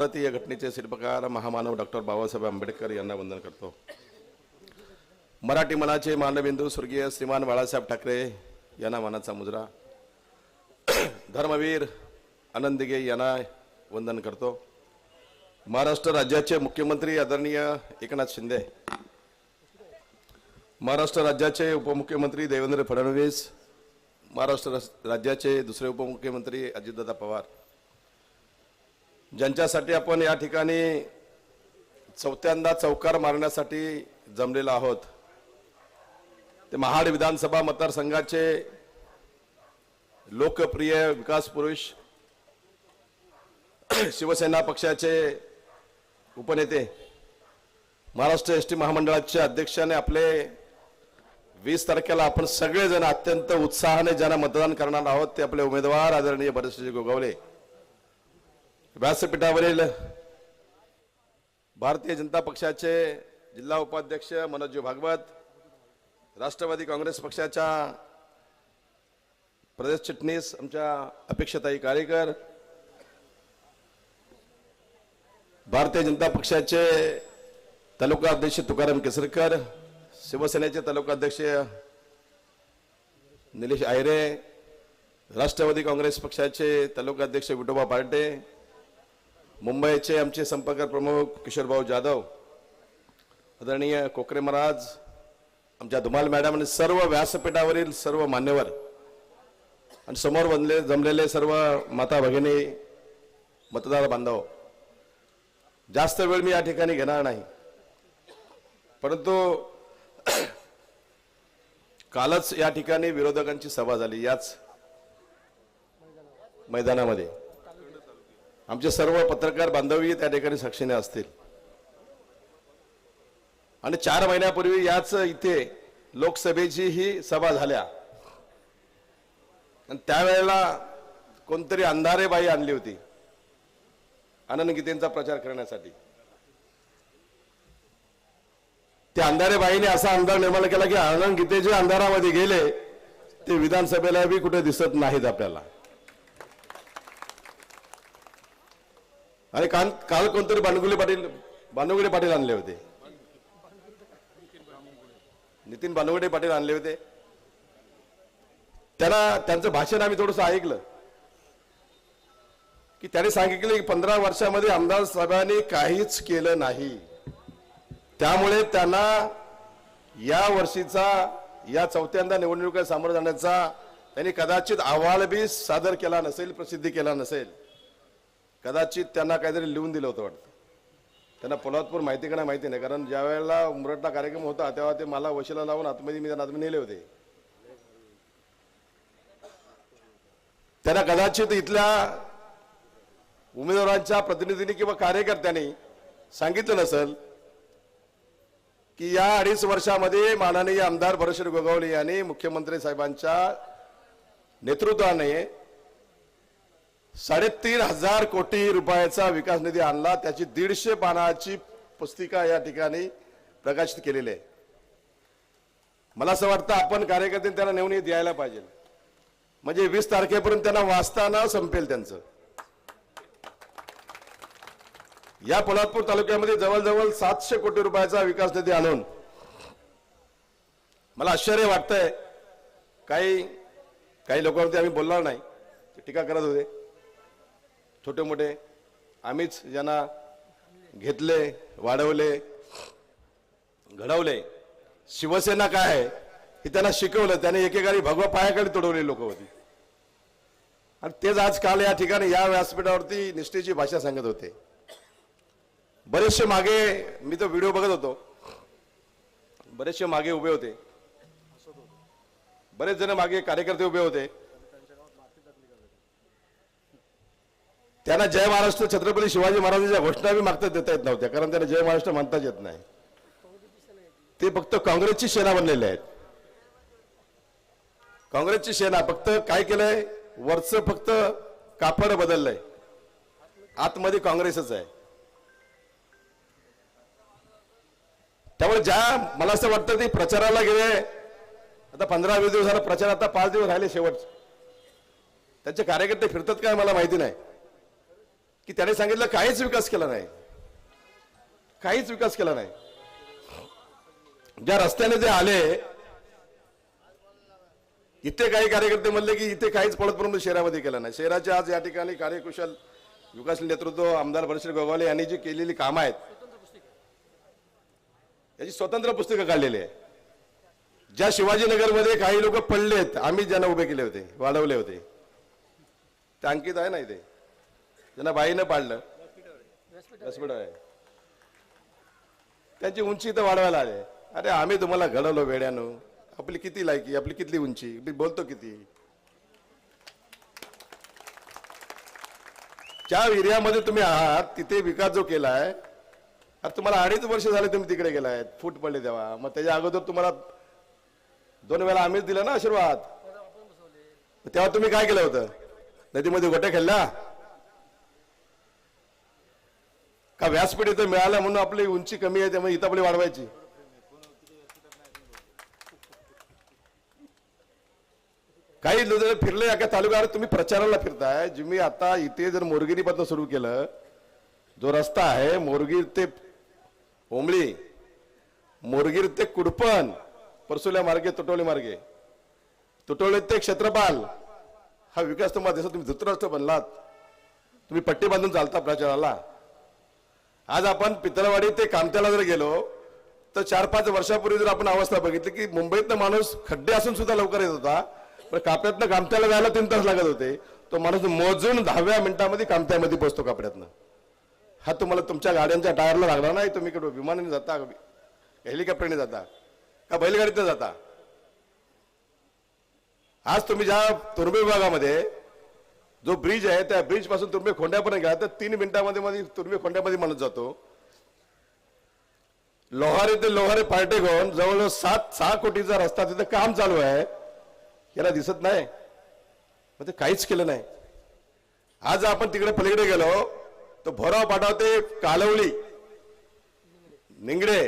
भारतीय घटनेचे शिल्पकार महामानव डॉक्टर बाबासाहेब आंबेडकर यांना वंदन करतो. मराठी मनाचे मानविंदू स्वर्गीय श्रीमान बाळासाहेब ठाकरे यांना मानाचा मुजरा. धर्मवीर आनंद यांना वंदन करतो. महाराष्ट्र राज्याचे मुख्यमंत्री आदरणीय एकनाथ शिंदे. महाराष्ट्र राज्याचे उपमुख्यमंत्री देवेंद्र फडणवीस. महाराष्ट्र राज्याचे दुसरे उपमुख्यमंत्री अजितदादा पवार. ज्यांच्यासाठी आपण या ठिकाणी चौथ्यांदा चौकार मारण्यासाठी जमलेलो आहोत. ते महाड विधानसभा मतदारसंघाचे लोकप्रिय विकास पुरुष शिवसेना पक्षाचे उपनेते महाराष्ट्र एस टी महामंडळाचे अध्यक्षाने आपले वीस तारखेला आपण सगळेजण अत्यंत उत्साहाने ज्यांना मतदान करणार आहोत ते आपले उमेदवार आदरणीय बरेचसे गोगावले. व्यासपीठावरील भारतीय जनता पक्षाचे जिल्हा उपाध्यक्ष मनोज भागवत राष्ट्रवादी काँग्रेस पक्षाच्या प्रदेश चिटणीस आमच्या अपेक्षाताई कारेकर भारतीय जनता पक्षाचे तालुका अध्यक्ष तुकाराम केसरकर शिवसेनेचे तालुका अध्यक्ष निलेश आयरे राष्ट्रवादी काँग्रेस पक्षाचे तालुका अध्यक्ष विठोबा पार्टे मुंबईचे आमचे संपर्क प्रमुख किशोरभाऊ जाधव आदरणीय कोकरे महाराज आमच्या धुमाल मॅडम आणि सर्व व्यासपीठावरील सर्व मान्यवर आणि समोर बनले जमलेले सर्व माता भगिनी मतदार बांधव जास्त वेळ मी या ठिकाणी घेणार नाही. परंतु कालच या ठिकाणी विरोधकांची सभा झाली याच मैदानामध्ये. आमचे सर्व पत्रकार बांधवी त्या ठिकाणी साक्षीने असतील. आणि चार महिन्यापूर्वी याच इथे लोकसभेची ही सभा झाल्या. आणि त्यावेळेला कोणतरी अंधारेबाई आणली होती आनंद गीतेंचा प्रचार करण्यासाठी. त्या अंधारेबाईने असा अंधार निर्माण केला की आनंद गीते जे अंधारामध्ये गेले ते विधानसभेला बी कुठे दिसत नाहीत आपल्याला. आणि काल काल कोणतरी बानगुले पाटील बानुगडे पाटील आणले होते. नितीन बानुगडे पाटील आणले होते. त्यांना त्यांचं भाषण आम्ही थोडंसं ऐकलं. की त्याने सांगितलं की पंधरा वर्षामध्ये आमदार साहेबांनी काहीच केलं नाही. त्यामुळे त्यांना या वर्षीचा या चौथ्यांदा निवडणुका सामोरं जाण्याचा त्यांनी कदाचित अहवाल बी सादर केला नसेल प्रसिद्धी केला नसेल. कदाचित त्यांना काहीतरी लिहून दिलं होतं वाटतं. त्यांना पोलादपूर माहिती का नाही माहिती नाही कारण ज्या वेळेला उमरटला कार्यक्रम होता तेव्हा ते मला वशिला लावून आतमध्ये मी त्यांना आतमध्ये नेले होते. त्यांना कदाचित इथल्या उमेदवारांच्या प्रतिनिधींनी किंवा कार्यकर्त्यांनी सांगितलं नसेल की या अडीच वर्षामध्ये माननीय आमदार भरश्री गोगावले यांनी मुख्यमंत्री साहेबांच्या नेतृत्वाने साडेतीन हजार कोटी रुपयाचा विकास निधी आणला. त्याची दीडशे पानाची पुस्तिका या ठिकाणी प्रकाशित केलेली आहे. मला असं वाटतं आपण कार्यकर्त्यांनी त्यांना नेऊन द्यायला पाहिजे. म्हणजे वीस तारखेपर्यंत त्यांना वाचताना संपेल त्यांचं. या पोलादपूर तालुक्यामध्ये जवळजवळ सातशे कोटी रुपयाचा विकास निधी आणून मला आश्चर्य वाटतंय. काही काही लोकांवरती आम्ही बोलणार नाही. टीका करत होते. छोटे मोठे आम्हीच ज्यांना घेतले वाढवले घडवले. शिवसेना काय आहे हे त्यांना शिकवलं. त्याने एकेकाळी भगवा पायाकडे तोडवली लोक होती. आणि तेच आज काल या ठिकाणी या व्यासपीठावरती निष्ठेची भाषा सांगत होते. बरेचसे मागे मी तो व्हिडिओ बघत होतो. बरेचसे मागे उभे होते. बरेच जण मागे कार्यकर्ते उभे होते. त्यांना जय महाराष्ट्र छत्रपती शिवाजी महाराजांच्या घोषणा बी मागता देता येत नव्हत्या कारण त्यांना जय महाराष्ट्र म्हणताच येत नाही. ते फक्त काँग्रेसची सेना बनलेले आहेत. काँग्रेसची सेना फक्त काय केलंय? वरचं फक्त कापड बदललंय. आतमध्ये काँग्रेसच आहे. त्यामुळे ज्या मला असं वाटतं ते प्रचाराला गेले. आता पंधरा वीस दिवस झाला प्रचार आता पाच दिवस राहिले शेवट त्यांचे कार्यकर्ते फिरतात काय मला माहिती नाही. की त्याने सांगितलं काहीच विकास केला नाही. काहीच विकास केला नाही. ज्या रस्त्याने जे आले इथे काही कार्यकर्ते म्हणले की इथे काहीच पडत परंतु शहरामध्ये केलं नाही. शहराच्या आज या ठिकाणी कार्यकुशल विकास नेतृत्व आमदार भरश्री गोगावले यांनी जी केलेली कामं आहेत याची स्वतंत्र पुस्तकं काढलेली आहे ज्या शिवाजीनगरमध्ये काही लोक पडलेत आम्ही ज्यांना उभे केले होते वाढवले होते ते अंकित आहे ना इथे? ज्यांना बाईनं पाडलं. व्यासपीठ आहे. त्यांची उंची तर वाढवायला आले. अरे आम्ही तुम्हाला घडवलो वेड्यानो. आपली किती लायकी आपली किती उंची? मी बोलतो किती? ज्या एरियामध्ये तुम्ही आहात तिथे विकास जो केलाय अरे तुम्हाला अडीच वर्ष झाले तुम्ही तिकडे गेलाय फूट पडले तेव्हा. मग त्याच्या अगोदर तुम्हाला दोन वेळा आम्हीच दिला ना आशीर्वाद? तेव्हा तुम्ही काय केलं होतं? नदीमध्ये गोट्या खेळला का व्यासपीठ इथं मिळालं म्हणून आपली उंची कमी आहे त्यामुळे इथं आपली वाढवायची? काही लोक फिरले अख्या तालुक्यावर तुम्ही प्रचाराला फिरताय जे मी आता इथे जर मोरगिरीपासून सुरू केलं जो रस्ता आहे मोरगीर ते ओंबळी मोरगीर ते कुडपण परसुल्या मार्गे तुटवली मार्गे. तुटवले ते क्षेत्रपाल हा विकास तुम्हाला दिसत तुम्ही धृतराष्ट्र बनलात. तुम्ही पट्टी बांधून चालता प्रचाराला. आज आपण पितळवाडी ते कामत्याला जर गेलो तर चार पाच वर्षापूर्वी जर आपण अवस्था बघितली की मुंबईतनं माणूस खड्डे असून सुद्धा लवकर येत होता पण कापड्यातनं कामत्याला जायला तीन तास लागत होते. तो माणूस मोजून दहाव्या मिनिटामध्ये कामत्यामध्ये पोहोचतो कापड्यातनं हा तुम्हाला तुमच्या गाड्यांच्या टायरला लागला नाही तुम्ही इकडे विमानाने जाता हेलिकॉप्टरने जाता का बैलगाडीतनं जाता? आज तुम्ही ज्या तुर्बे विभागामध्ये जो ब्रिज आहे त्या ब्रिजपासून तुर्मे खोंड्यापर्यंत गेला तर तीन मिनिटामध्ये मध्ये तुर्मे खोंड्यामध्ये म्हणत जातो. लोहारे ते लोहारे पार्टे घेऊन जवळजवळ सात सहा कोटीचा रस्ता तिथं काम चालू आहे. याला दिसत नाही. मग ते काहीच केलं नाही. आज आपण तिकडे पलीकडे गेलो तर भराव पाठवते कालवली. निंगडे.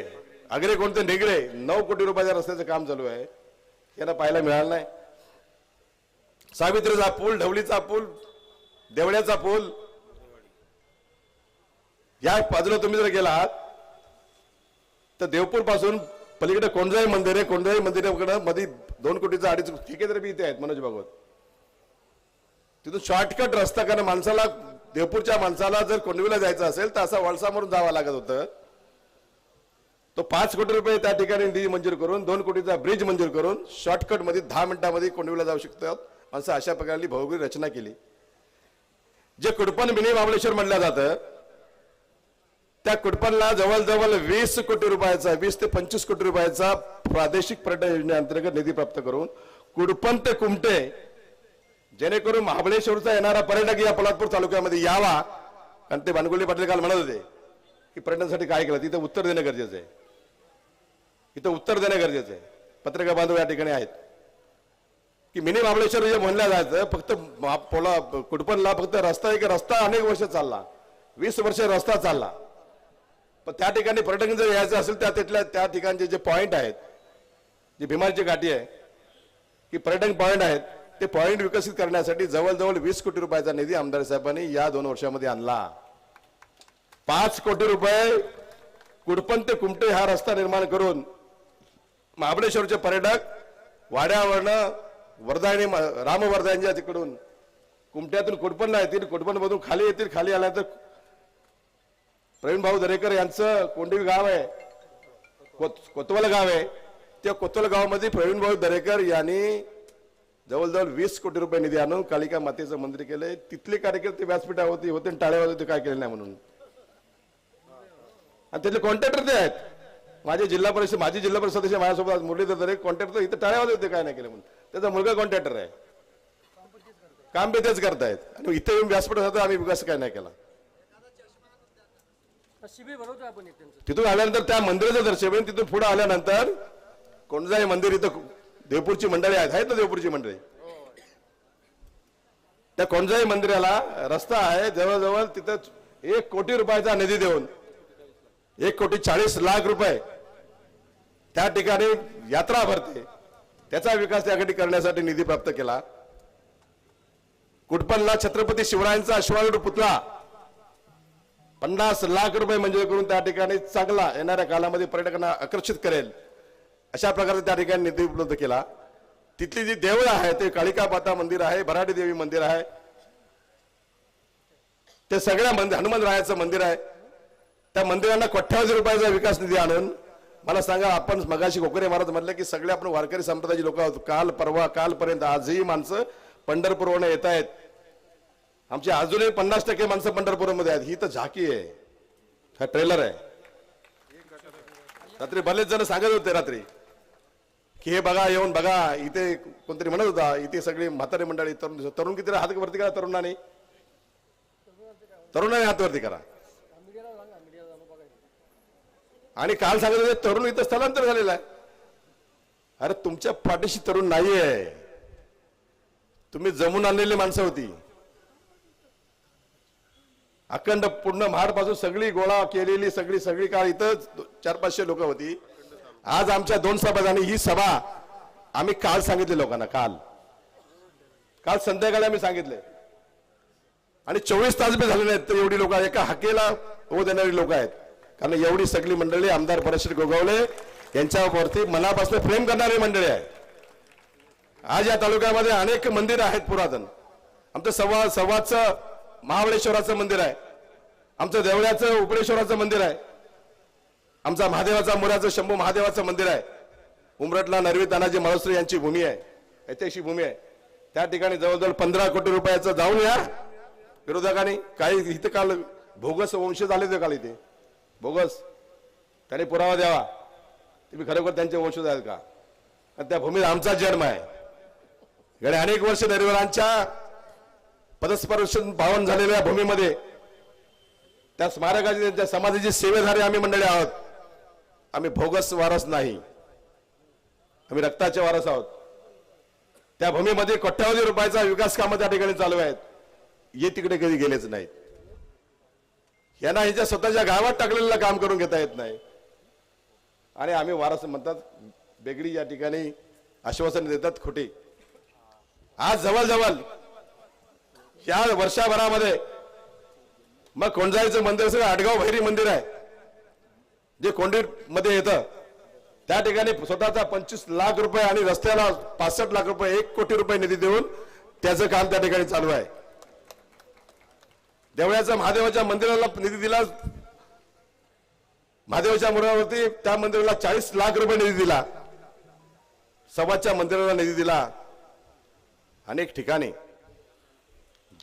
आग्रे कोणते निंगडे? नऊ कोटी रुपयाच्या रस्त्याचं काम चालू आहे. याला पाहायला मिळालं नाही. सावित्रीचा पूल ढवळीचा पूल देवळ्याचा पूल. या बाजूला तुम्ही जर गेलात तर देवपूरपासून पलीकडे कोणजाई मंदिर आहे. कोणजाई मंदिराकडे मध्ये दोन कोटीचा अडीच ठेकेदार बी इथे आहेत मनोज भागवत. तिथून शॉर्टकट रस्ता कारण माणसाला देवपूरच्या माणसाला जर कोंडवीला जायचं असेल तर असा वळसा मारून जावं लागत होतं. तो पाच कोटी रुपये त्या ठिकाणी निधी मंजूर करून दोन कोटीचा ब्रिज मंजूर करून शॉर्टकटमध्ये दहा मिनिटांमध्ये कोंडवीला जाऊ शकतात. असं अशा प्रकारची भौगोलिक रचना केली. जे कुडपण मिनी महाबळेश्वर म्हणलं जातं त्या कुडपणला जवळजवळ वीस कोटी रुपयाचा वीस ते पंचवीस कोटी रुपयाचा प्रादेशिक पर्यटन योजनेअंतर्गत निधी प्राप्त करून कुडपण ते कुमटे जेणेकरून महाबळेश्वरचा येणारा पर्यटक या पोलादपूर तालुक्यामध्ये यावा. कारण ते भानगुल्ले पाटील काल म्हणत होते की पर्यटनासाठी काय केलं? तिथं उत्तर देणं गरजेचं आहे. इथं उत्तर देणं गरजेचं आहे. पत्रिका बांधव या ठिकाणी आहेत. की मिनी महाबळेश्वर जे म्हणलं जायचं फक्त पोला कुडपणला फक्त रस्ता एक रस्ता अनेक वर्ष चालला. वीस वर्ष रस्ता चालला. पण त्या ठिकाणी पर्यटन जर यायचं असेल त्या तिथल्या त्या ठिकाणचे जे पॉईंट आहेत जे भीमाची गाठी आहे की पर्यटन पॉईंट आहेत ते पॉईंट विकसित करण्यासाठी जवळजवळ वीस कोटी रुपयाचा निधी आमदार साहेबांनी या दोन वर्षामध्ये आणला. पाच कोटी रुपये कुडपण ते कुमटे हा रस्ता निर्माण करून महाबळेश्वरचे पर्यटक वाड्यावरनं वर्धा आणि रामवर्धांच्या तिकडून कुमट्यातून कुडपणला येतील कुडपणमधून खाली येतील खाली आल्यानंतर प्रवीण भाऊ दरेकर यांचं कोंडवी गाव आहे कोत- कोतवाल गाव आहे. त्या कोतवाल गावामध्ये प्रवीण भाऊ दरेकर यांनी जवळजवळ वीस कोटी रुपये निधी आणून कालिका मातेचं मंदिर केलंय. तिथले कार्यकर्ते व्यासपीठावरती होते आणि टाळेवर होते काय केलं नाही म्हणून. आणि तिथले कॉन्ट्रॅक्टर ते आहेत. माझे जिल्हा परिषद माझी जिल्हा परिषद माझ्यासोबत मुरलीधर दरे कॉन्ट्रॅक्टर इथं टाळेवाले होते काय नाही केलं म्हणून. त्याचा मुलगा कॉन्ट्रॅक्टर आहे. काम बी तेच करतायत. आणि इथे येऊन व्यासपीठ होतं आम्ही विकास काय नाही केला. तिथून आल्यानंतर त्या मंदिराचं दर्शन. तिथून पुढे आल्यानंतर कोणताही मंदिर इथं देवपूरची मंडळी आहेत. आहेत ना देवपूरची मंडळी? त्या कोणत्याही मंदिराला रस्ता आहे. जवळजवळ तिथं एक कोटी रुपयाचा निधी देऊन एक कोटी चाळीस लाख रुपये त्या ठिकाणी यात्रा भरते. त्याचा विकास त्याकडे करण्यासाठी निधी प्राप्त केला. कुटपणला छत्रपती शिवरायांचा अश्वारूढ पुतळा पन्नास लाख रुपये मंजूर करून त्या ठिकाणी चांगला येणाऱ्या कालामध्ये पर्यटकांना आकर्षित करेल अशा प्रकारचा त्या ठिकाणी निधी उपलब्ध केला. तिथली जी देवळं आहे ते काळिका माता मंदिर आहे भराडी देवी मंदिर आहे. ते सगळ्या मंदिर हनुमंतरायाचं मंदिर आहे. त्या मंदिरांना कोट्यावधी रुपयाचा विकास निधी आणून मला सांगा आपण मगाशी कोकरे महाराज म्हटलं की सगळे आपण वारकरी संप्रदायाची लोक आहोत. काल परवा कालपर्यंत आजही माणसं पंढरपूरवरून येत आहेत. आमची अजूनही पन्नास टक्के माणसं पंढरपूरमध्ये आहेत. ही तर झाकी आहे. हा ट्रेलर आहे. रात्री बरेच जण सांगत होते रात्री की हे बघा येऊन बघा. इथे कोणतरी म्हणत होता इथे सगळी म्हातारी मंडळी तरुण तरुण किती हात वरती करा तरुणाने? तरुणाने हात वरती करा. आणि काल सांगितलं तरुण इथं स्थलांतर झालेलं आहे. अरे तुमच्या पाठीशी तरुण नाहीये. तुम्ही जमून आणलेली माणसं होती. अखंड पूर्ण महाडपासून सगळी गोळा केलेली सगळी सगळी काळ इथं चार पाचशे लोक होती. आज आमच्या दोन सभा आणि ही सभा आम्ही काल सांगितले लोकांना काल. काल संध्याकाळी आम्ही सांगितले. आणि चोवीस तास बी झाले नाहीत तर एवढी लोक एका हाकेला हो देणारी लोक आहेत. कारण एवढी सगळी मंडळी आमदार परश्री गोगावले यांच्यावरती मनापासून प्रेम करणारी मंडळी आहे. आज या तालुक्यामध्ये अनेक मंदिर आहेत पुरातन. आमचं सव्वा सव्वाचं महाबळेश्वराचं मंदिर आहे. आमचं देवळ्याचं उपडेश्वराचं मंदिर आहे. आमचा महादेवाचा मुराचं शंभू महादेवाचं मंदिर आहे. उमरटला नरवी तानाजी माळोसरे यांची भूमी आहे. ऐतिहासिक भूमी आहे. त्या ठिकाणी जवळजवळ पंधरा कोटी रुपयाचं जाऊन या. विरोधकांनी काही इथं काल भोगस वंश झाले ते काल इथे. बोगस त्याने पुरावा द्यावा. तुम्ही खरोखर त्यांचे वंशज आहेत का? आणि त्या भूमीत आमचा जन्म आहे. गेल्या अनेक वर्ष नरवीरांच्या पदस्पर्श पावन झालेल्या भूमीमध्ये त्या स्मारकाची त्यांच्या समाजाची सेवेधारी आम्ही मंडळी आहोत. आम्ही भोगस वारस नाही. आम्ही रक्ताचे वारस आहोत. त्या भूमीमध्ये कोट्यावधी रुपयाचा विकास कामं त्या ठिकाणी चालू आहेत. ये तिकडे कधी गेलेच नाहीत. यांना ह्याच्या स्वतःच्या गावात टाकलेलं काम करून घेता येत नाही. आणि आम्ही वारस म्हणतात बेगडी या ठिकाणी आश्वासन देतात खोटी. आज जवळजवळ या वर्षाभरामध्ये मग कोंडजाईचं मंदिर असेल आडगाव भैरी मंदिर आहे. जे कोंडीटमध्ये येतं त्या ठिकाणी स्वतःचा पंचवीस लाख रुपये आणि रस्त्याला पासष्ट लाख रुपये एक कोटी रुपये निधी देऊन त्याचं काम त्या ठिकाणी चालू आहे. देवळ्याच्या महादेवाच्या मंदिराला निधी दिला. महादेवाच्या मुळावरती त्या मंदिराला चाळीस लाख रुपये निधी दिला. सवाच्या मंदिराला निधी दिला. अनेक ठिकाणी.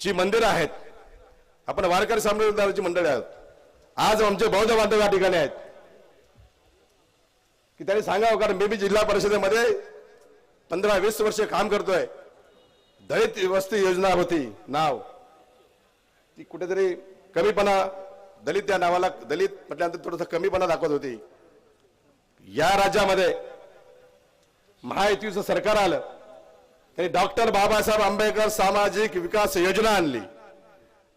जी मंदिरं आहेत आपण वारकरी संप्रदायाची मंडळी आहोत. आज आमचे बौद्ध बांधव या ठिकाणी आहेत. की त्यांनी सांगावं कारण मी बी जिल्हा परिषदेमध्ये पंधरा वीस वर्ष काम करतोय. दलित वस्ती योजना होती नाव. ती कुठेतरी कमीपणा दलित या नावाला दलित म्हटल्यानंतर थोडासा कमीपणा दाखवत होती. या राज्यामध्ये महायुतीचं सरकार आलं त्यांनी डॉक्टर बाबासाहेब आंबेडकर सामाजिक विकास योजना आणली.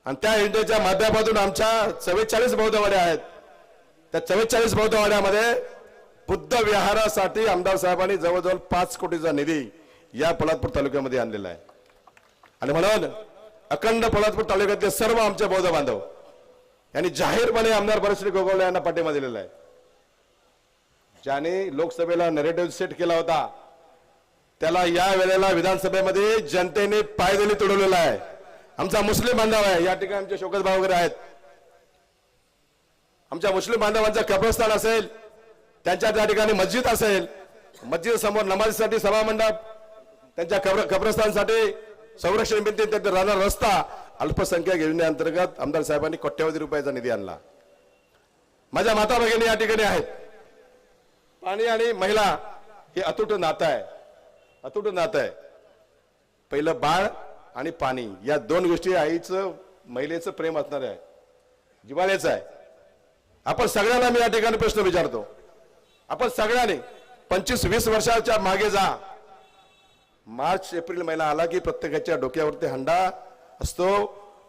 आणि त्या योजनेच्या माध्यमातून आमच्या चव्वेचाळीस बौद्धवाड्या आहेत. त्या चव्वेचाळीस बौद्धवाड्यामध्ये बुद्ध विहारासाठी आमदार साहेबांनी जवळजवळ पाच कोटीचा निधी या पोलादपूर तालुक्यामध्ये आणलेला आहे. आणि म्हणून अखंड पोलादपूर तालुक्यातले सर्व आमचे बौद्ध बांधव. यांनी जाहीरपणे आमदार परश्री गोगवले यांना पाठिंबा दिलेला आहे. ज्याने लोकसभेला नरेटिव्ह सेट केला होता त्याला या वेळेला विधानसभेमध्ये जनतेने पायदली तुडवलेला आहे आमचा मुस्लिम बांधव आहे या ठिकाणी आमचे शोकत भाव वगैरे आहेत. आमच्या मुस्लिम बांधवांचं कब्रस्थान असेल त्यांच्या त्या ठिकाणी मस्जिद असेल मस्जिद समोर नमाजीसाठी सभा मंडप त्यांच्या कब्र कब्रस्थानसाठी संरक्षण भिंती राहणार रस्ता अल्पसंख्याक योजनेअंतर्गत आमदार साहेबांनी कोट्यावधी रुपयाचा निधी आणला. माझ्या माता भगिनी या ठिकाणी आहेत. पाणी आणि महिला हे अतूट नातं आहे. अतूट नातं आहे. पहिलं बाळ आणि पाणी या दोन गोष्टी आईचं महिलेचं प्रेम असणार आहे. जिवाळ्याचं आहे. आपण सगळ्यांना मी या ठिकाणी प्रश्न विचारतो. आपण सगळ्यांनी पंचवीस वीस वर्षाच्या मागे जा. मार्च एप्रिल महिना आला की प्रत्येकाच्या डोक्यावरती हंडा असतो.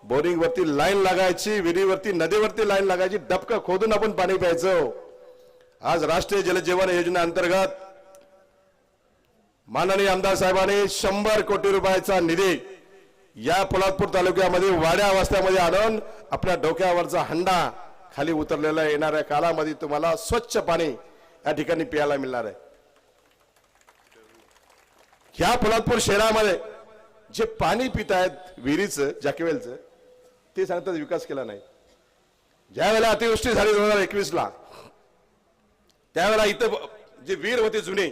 बोरिंग वरती लाईन लागायची विहिरीवरती नदीवरती लाईन लागायची डबकं खोदून आपण पाणी प्यायचं. आज राष्ट्रीय जलजीवन योजना अंतर्गत माननीय आमदार साहेबांनी शंभर कोटी रुपयाचा निधी या पोलादपूर तालुक्यामध्ये वाड्या अवस्थेमध्ये आणून आपल्या डोक्यावरचा हंडा खाली उतरलेला येणाऱ्या काळामध्ये तुम्हाला स्वच्छ पाणी या ठिकाणी प्यायला मिळणार आहे. ह्या पोलादपूर शहरामध्ये जे पाणी पित आहेत विहिरीचं जॅकवेलचं ते सांगतात विकास केला नाही. ज्या वेळेला अतिवृष्टी झाली दोन हजार एकवीस ला त्यावेळेला इथं जे विहीर होते जुने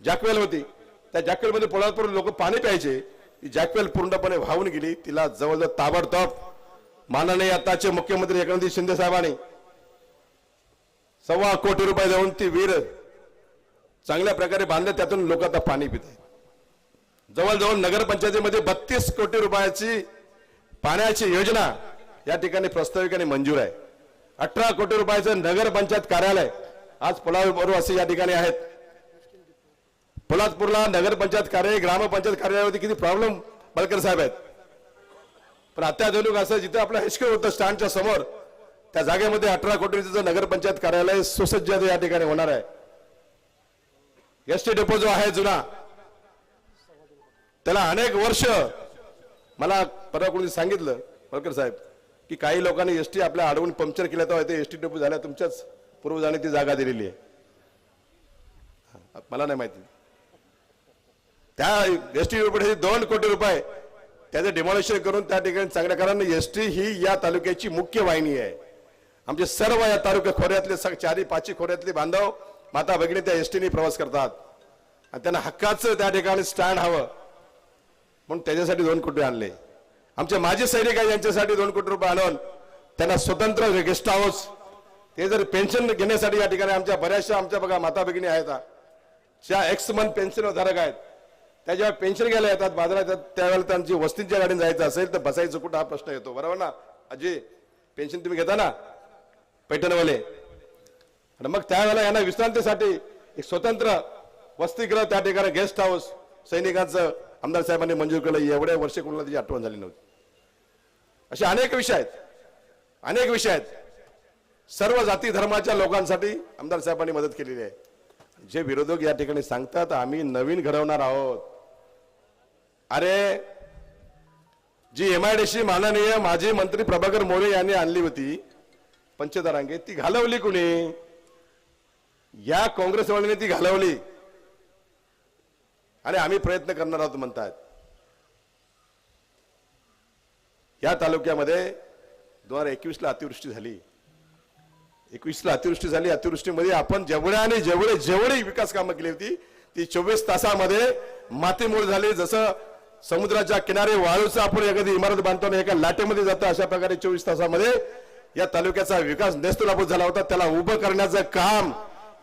जॅकवेल होती त्या जॅकवेलमध्ये पोलादपूर लोक पाणी प्यायचे. ती जॅकवेल पूर्णपणे वाहून गेली. तिला जवळजवळ ताबडतोब माननीय आताचे मुख्यमंत्री एकनाथ शिंदे साहेबांनी सव्वा कोटी रुपये देऊन ती विहीर चांगल्या प्रकारे बांधले त्यातून लोक आता पाणी पित आहेत. जवळजवळ नगरपंचायतीमध्ये बत्तीस कोटी रुपयाची पाण्याची योजना या ठिकाणी प्रस्ताविकाने मंजूर आहे. अठरा कोटी रुपयाचं नगरपंचायत कार्यालय आज पोलादपूर असे या ठिकाणी आहेत. पोलादपूरला नगरपंचायत कार्यालय ग्रामपंचायत कार्यालयावरती किती प्रॉब्लेम बलकर साहेब आहेत. पण अत्याधुनिक असं जिथे आपलं हेस्क्यू होतं स्टँडच्या समोर त्या जागेमध्ये अठरा कोटीचं नगरपंचायत कार्यालय सुसज्ज या ठिकाणी होणार आहे. एस टी डेपो जो आहे जुना. त्याला अनेक वर्ष मला परवा कोणी सांगितलं मलकर साहेब की काही लोकांनी एस टी आपल्या अडवून पंक्चर केल्या तेव्हा ते एसटी डेपो झाल्या तुमच्याच पूर्वजांनी ती जागा दिलेली आहे. मला नाही माहिती. त्या एस टी डेपोसाठी दोन कोटी रुपये त्याचं डिमॉलिशन करून त्या ठिकाणी चांगल्या कारण एस टी ही या तालुक्याची मुख्य वाहिनी आहे. आमचे सर्व या तालुक्या खोऱ्यातले स- चारी पाचही खोऱ्यातले बांधव माता भगिनी त्या एसटीने प्रवास करतात. आणि त्यांना हक्काचं त्या ठिकाणी स्टँड हवं. म्हणून त्याच्यासाठी दोन कोटी आणले. आमचे माजी सैनिक आहे यांच्यासाठी दोन कोटी रुपये आणून त्यांना स्वतंत्र गेस्ट हाऊस ते जर पेन्शन घेण्यासाठी या ठिकाणी आमच्या बऱ्याचशा आमच्या बघा माता भगिनी आहेत. ज्या एक्स मंथ पेन्शन धारक आहेत त्या जेव्हा पेन्शन घ्यायला येतात बाजारात येतात त्यावेळेला त्यांची वस्तींच्या गाडीने जायचं असेल तर बसायचं कुठं हा प्रश्न येतो. बरोबर ना? अजय पेन्शन तुम्ही घेता ना? पैठणवाले. आणि मग त्यावेळेला यांना विश्रांतीसाठी एक स्वतंत्र वसतिगृह त्या ठिकाणी गेस्ट हाऊस सैनिकांचं आमदार साहेबांनी मंजूर केलं. एवढ्या वर्षे कोणाला त्याची आठवण झाली नव्हती. असे अनेक विषय आहेत. अनेक विषय आहेत. सर्व जाती धर्माच्या लोकांसाठी आमदार साहेबांनी मदत केलेली आहे. जे विरोधक या ठिकाणी सांगतात आम्ही नवीन घडवणार आहोत. अरे जी एम आय एमआयडीसी माननीय माजी मंत्री प्रभाकर मोरे यांनी आणली होती पंचतारांगे ती घालवली कुणी? या काँग्रेसवाल्यांनी ती घालवली. आणि आम्ही प्रयत्न करणार आहोत म्हणतात या तालुक्यामध्ये दोन हजार एकवीसला अतिवृष्टी झाली. एकवीसला अतिवृष्टी झाली. अतिवृष्टीमध्ये आपण जेवढ्या आणि जेवढे जेवढी विकास कामं केली होती ती चोवीस तासामध्ये मातीमुळे झाली. जसं समुद्राच्या किनारे वाळूचं आपण एखादी इमारत बांधतो आणि एका लाटेमध्ये जातं अशा प्रकारे चोवीस तासामध्ये या तालुक्याचा विकास नेस्तुलाभूत झाला होता. त्याला उभं करण्याचं काम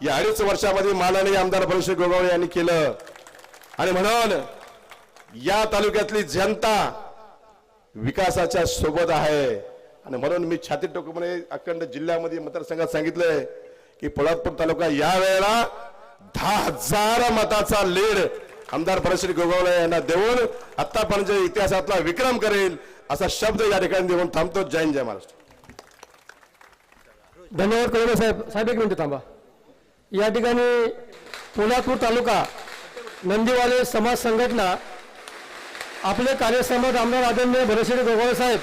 या अडीच वर्षामध्ये माननीय आमदार भरशी गोगावळे यांनी केलं. आणि म्हणून या तालुक्यातली जनता विकासाच्या सोबत आहे. आणि म्हणून मी छाती टोकपणे अखंड जिल्ह्यामध्ये मतदारसंघात सांगितलंय की पोळापूर तालुका या वेळेला दहा हजार मताचा लीड आमदार परश्री गोगावले यांना देऊन आतापर्यंत इतिहासातला विक्रम करेल असा शब्द या ठिकाणी देऊन थांबतो. जय हिंद, जय महाराष्ट्र. धन्यवाद साहेब. साहेब एक मिनिट थांबा. या ठिकाणी पोलादपूर तालुका नंदीवाले समाज संघटना आपले कार्यसमज आमदार आदरणीय भरशेडी गोगावळे साहेब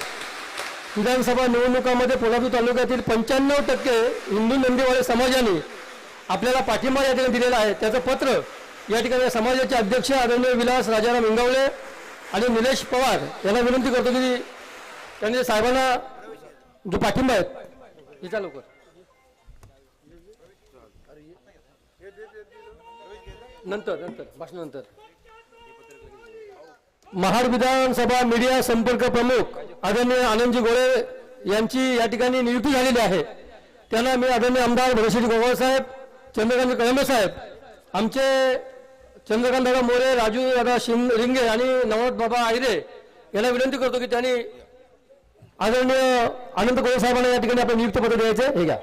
विधानसभा निवडणुकामध्ये पोलादपूर तालुक्यातील पंच्याण्णव टक्के हिंदू नंदीवाले समाजाने आपल्याला पाठिंबा या ठिकाणी दिलेला आहे. त्याचं पत्र या ठिकाणी समाजाचे अध्यक्ष आदरणीय विलास राजाराम इंगवले आणि निलेश पवार यांना विनंती करतो की त्यांनी साहेबांना जो पाठिंबा आहे याचा लवकर. नंतर नंतर भाषणानंतर. महाड विधानसभा मीडिया संपर्क प्रमुख आदरणीय आनंदजी गोळे यांची या ठिकाणी नियुक्ती झालेली आहे. त्यांना मी आदरणीय आमदार भरशेजी गोगाळ साहेब चंद्रकांत कळंबे साहेब आमचे चंद्रकांत दादा मोरे राजू दादा शिंग रिंगे आणि नवनाथ बाबा आयरे यांना विनंती करतो की त्यांनी आदरणीय आनंद गोळे साहेबांना या ठिकाणी आपण नियुक्ती पत्र द्यायचे हे घ्या.